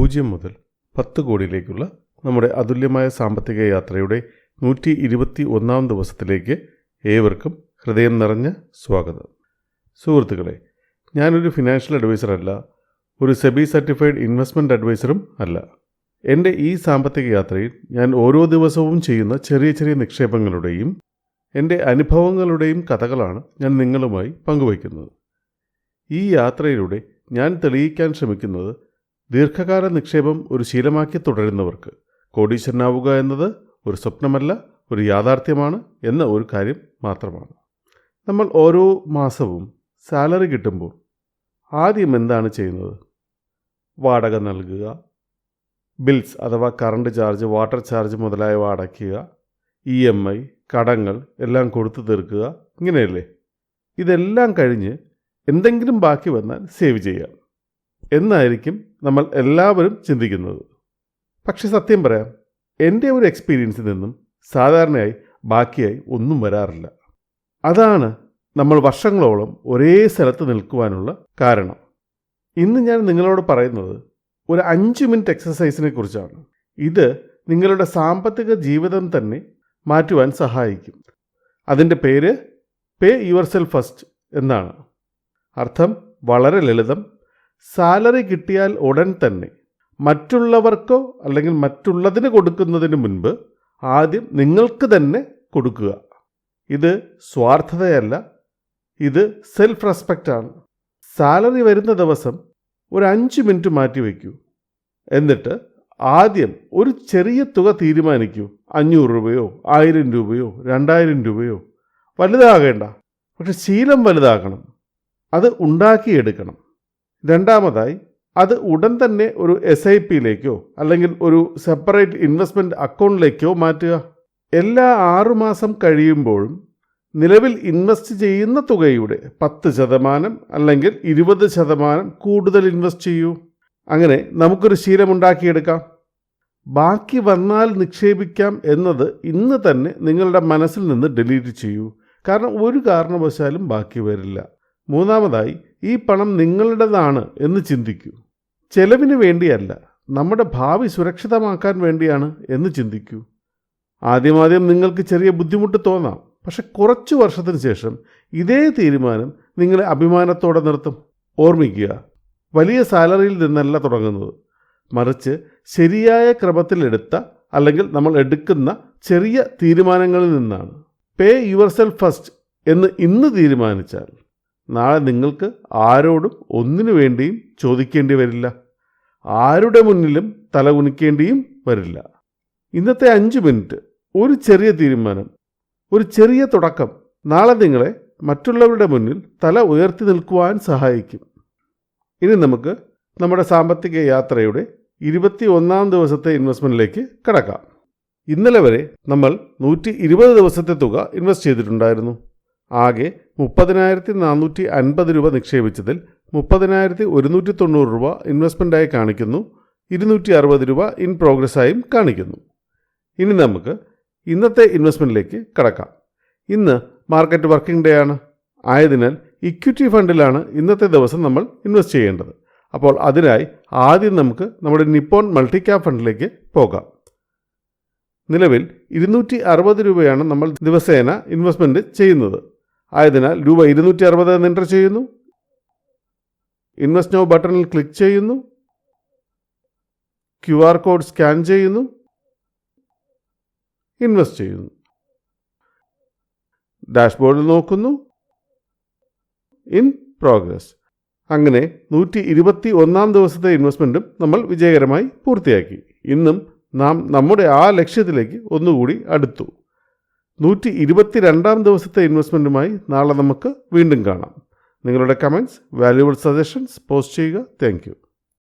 പൂജ്യം മുതൽ പത്ത് കോടിയിലേക്കുള്ള നമ്മുടെ അതുല്യമായ സാമ്പത്തിക യാത്രയുടെ നൂറ്റി ഇരുപത്തി ഒന്നാം ദിവസത്തിലേക്ക് ഏവർക്കും ഹൃദയം നിറഞ്ഞ സ്വാഗതം. സുഹൃത്തുക്കളെ ഞാനൊരു ഫിനാൻഷ്യൽ അഡ്വൈസർ അല്ല ഒരു സെബി സർട്ടിഫൈഡ് ഇൻവെസ്റ്റ്മെന്റ് അഡ്വൈസറും അല്ല. എന്റെ ഈ സാമ്പത്തിക യാത്രയിൽ ഞാൻ ഓരോ ദിവസവും ചെയ്യുന്ന ചെറിയ ചെറിയ നിക്ഷേപങ്ങളുടെയും എന്റെ അനുഭവങ്ങളുടെയും കഥകളാണ് ഞാൻ നിങ്ങളുമായി പങ്കുവയ്ക്കുന്നത്. ഈ യാത്രയിലൂടെ ഞാൻ തെളിയിക്കാൻ ശ്രമിക്കുന്നത് ദീർഘകാല നിക്ഷേപം ഒരു ശീലമാക്കി തുടരുന്നവർക്ക് കോടീശ്വരനാവുക എന്നത് ഒരു സ്വപ്നമല്ല ഒരു യാഥാർത്ഥ്യമാണ് എന്ന ഒരു കാര്യം മാത്രമാണ്. നമ്മൾ ഓരോ മാസവും സാലറി കിട്ടുമ്പോൾ ആദ്യം എന്താണ് ചെയ്യുന്നത്? വാടക നൽകുക ബിൽസ് അഥവാ കറണ്ട് ചാർജ് വാട്ടർ ചാർജ് മുതലായവ അടയ്ക്കുക ഇ എം ഐ കടങ്ങൾ എല്ലാം കൊടുത്തു തീർക്കുക ഇങ്ങനെയല്ലേ? ഇതെല്ലാം കഴിഞ്ഞ് എന്തെങ്കിലും ബാക്കി വന്നാൽ സേവ് ചെയ്യാം എന്നായിരിക്കും നമ്മൾ എല്ലാവരും ചിന്തിക്കുന്നത്. പക്ഷെ സത്യം പറയാം എന്റെ ഒരു എക്സ്പീരിയൻസിൽ നിന്നും സാധാരണയായി ബാക്കിയായി ഒന്നും വരാറില്ല. അതാണ് നമ്മൾ വർഷങ്ങളോളം ഒരേ സ്ഥലത്ത് നിൽക്കുവാനുള്ള കാരണം. ഇന്ന് ഞാൻ നിങ്ങളോട് പറയുന്നത് ഒരു അഞ്ച് മിനിറ്റ് എക്സസൈസിനെ കുറിച്ചാണ്. ഇത് നിങ്ങളുടെ സാമ്പത്തിക ജീവിതം തന്നെ മാറ്റുവാൻ സഹായിക്കും. അതിന്റെ പേര് പേ യുവർ സെൽഫ് ഫസ്റ്റ് എന്നാണ്. അർത്ഥം വളരെ ലളിതം സാലറി കിട്ടിയാൽ ഉടൻ തന്നെ മറ്റുള്ളവർക്കോ അല്ലെങ്കിൽ മറ്റുള്ളതിന് കൊടുക്കുന്നതിന് മുൻപ് ആദ്യം നിങ്ങൾക്ക് തന്നെ കൊടുക്കുക. ഇത് സ്വാർത്ഥതയല്ല. ഇത് സെൽഫ് റെസ്പെക്റ്റ് ആണ്. സാലറി വരുന്ന ദിവസം ഒരു അഞ്ച് മിനിറ്റ് മാറ്റി വയ്ക്കൂ. എന്നിട്ട് ആദ്യം ഒരു ചെറിയ തുക തീരുമാനിക്കൂ. അഞ്ഞൂറ് രൂപയോ ആയിരം രൂപയോ രണ്ടായിരം രൂപയോ. വലുതാകേണ്ട. പക്ഷെ ശീലം വലുതാക്കണം അത് ഉണ്ടാക്കിയെടുക്കണം. രണ്ടാമതായി അത് ഉടൻ തന്നെ ഒരു എസ് ഐ പിയിലേക്കോ അല്ലെങ്കിൽ ഒരു സെപ്പറേറ്റ് ഇൻവെസ്റ്റ്മെന്റ് അക്കൗണ്ടിലേക്കോ മാറ്റുക. എല്ലാ ആറുമാസം കഴിയുമ്പോഴും നിലവിൽ ഇൻവെസ്റ്റ് ചെയ്യുന്ന തുകയുടെ പത്ത് ശതമാനം അല്ലെങ്കിൽ ഇരുപത് ശതമാനം കൂടുതൽ ഇൻവെസ്റ്റ് ചെയ്യൂ. അങ്ങനെ നമുക്കൊരു ശീലമുണ്ടാക്കിയെടുക്കാം. ബാക്കി വന്നാൽ നിക്ഷേപിക്കാം എന്നത് ഇന്ന് തന്നെ നിങ്ങളുടെ മനസ്സിൽ നിന്ന് ഡിലീറ്റ് ചെയ്യൂ. കാരണം ഒരു കാരണവശാലും ബാക്കി വരില്ല. മൂന്നാമതായി ഈ പണം നിങ്ങളുടേതാണ് എന്ന് ചിന്തിക്കൂ. ചെലവിന് വേണ്ടിയല്ല നമ്മുടെ ഭാവി സുരക്ഷിതമാക്കാൻ വേണ്ടിയാണ് എന്ന് ചിന്തിക്കൂ. ആദ്യമാദ്യം നിങ്ങൾക്ക് ചെറിയ ബുദ്ധിമുട്ട് തോന്നാം പക്ഷെ കുറച്ചു വർഷത്തിന് ശേഷം ഇതേ തീരുമാനം നിങ്ങളെ അഭിമാനത്തോടെ നിർത്തും. ഓർമ്മിക്കുക വലിയ സാലറിയിൽ നിന്നല്ല തുടങ്ങുന്നത്. മറിച്ച് ശരിയായ ക്രമത്തിലെടുത്ത അല്ലെങ്കിൽ നമ്മൾ എടുക്കുന്ന ചെറിയ തീരുമാനങ്ങളിൽ നിന്നാണ്. പേ യുവർ സെൽഫ് ഫസ്റ്റ് എന്ന് ഇന്ന് തീരുമാനിച്ചാൽ നാളെ നിങ്ങൾക്ക് ആരോടും ഒന്നിനു വേണ്ടിയും ചോദിക്കേണ്ടി വരില്ല. ആരുടെ മുന്നിലും തലകുനിക്കേണ്ടിയും വരില്ല. ഇന്നത്തെ അഞ്ച് മിനിറ്റ് ഒരു ചെറിയ തീരുമാനം ഒരു ചെറിയ തുടക്കം. നാളെ നിങ്ങളെ മറ്റുള്ളവരുടെ മുന്നിൽ തല ഉയർത്തി നിൽക്കുവാൻ സഹായിക്കും. ഇനി നമുക്ക് നമ്മുടെ സാമ്പത്തിക യാത്രയുടെ ഇരുപത്തി ഒന്നാം ദിവസത്തെ ഇൻവെസ്റ്റ്മെന്റിലേക്ക് കടക്കാം. ഇന്നലെ വരെ നമ്മൾ നൂറ്റി ഇരുപത് ദിവസത്തെ തുക ഇൻവെസ്റ്റ് ചെയ്തിട്ടുണ്ടായിരുന്നു. ആകെ മുപ്പതിനായിരത്തി നാനൂറ്റി അൻപത് രൂപ നിക്ഷേപിച്ചതിൽ മുപ്പതിനായിരത്തി ഒരുന്നൂറ്റി തൊണ്ണൂറ് രൂപ ഇൻവെസ്റ്റ്മെന്റായി കാണിക്കുന്നു. ഇരുന്നൂറ്റി അറുപത് രൂപ ഇൻ പ്രോഗ്രസ്സായും കാണിക്കുന്നു. ഇനി നമുക്ക് ഇന്നത്തെ ഇൻവെസ്റ്റ്മെന്റിലേക്ക് കടക്കാം. ഇന്ന് മാർക്കറ്റ് വർക്കിംഗ് ഡേ ആണ്. ആയതിനാൽ ഇക്വിറ്റി ഫണ്ടിലാണ് ഇന്നത്തെ ദിവസം നമ്മൾ ഇൻവെസ്റ്റ് ചെയ്യേണ്ടത്. അപ്പോൾ അതിനായി ആദ്യം നമുക്ക് നമ്മുടെ നിപ്പോൺ മൾട്ടി ക്യാപ് ഫണ്ടിലേക്ക് പോകാം. നിലവിൽ ഇരുന്നൂറ്റി അറുപത് രൂപയാണ് നമ്മൾ ദിവസേന ഇൻവെസ്റ്റ്മെന്റ് ചെയ്യുന്നത്. ആയതിനാൽ രൂപ ഇരുന്നൂറ്റി അറുപത് എന്റർ ചെയ്യുന്നു. ഇൻവെസ്റ്റ് നോ ബട്ടണിൽ ക്ലിക്ക് ചെയ്യുന്നു. ക്യു ആർ കോഡ് സ്കാൻ ചെയ്യുന്നു. ഇൻവെസ്റ്റ് ചെയ്യുന്നു. ഡാഷ്ബോർഡിൽ നോക്കുന്നു. ഇൻ പ്രോഗ്രസ് അങ്ങനെ നൂറ്റി ഇരുപത്തി ഒന്നാം ദിവസത്തെ ഇൻവെസ്റ്റ്മെന്റും നമ്മൾ വിജയകരമായി പൂർത്തിയാക്കി. ഇന്നും നാം നമ്മുടെ ആ ലക്ഷ്യത്തിലേക്ക് ഒന്നുകൂടി അടുത്തു. നൂറ്റി ഇരുപത്തി രണ്ടാം ദിവസത്തെ ഇൻവെസ്റ്റ്മെന്റുമായി നാളെ നമുക്ക് വീണ്ടും കാണാം. നിങ്ങളുടെ കമന്റ്സ് വാല്യുബിൾ സജഷൻസ് പോസ്റ്റ് ചെയ്യുക. താങ്ക്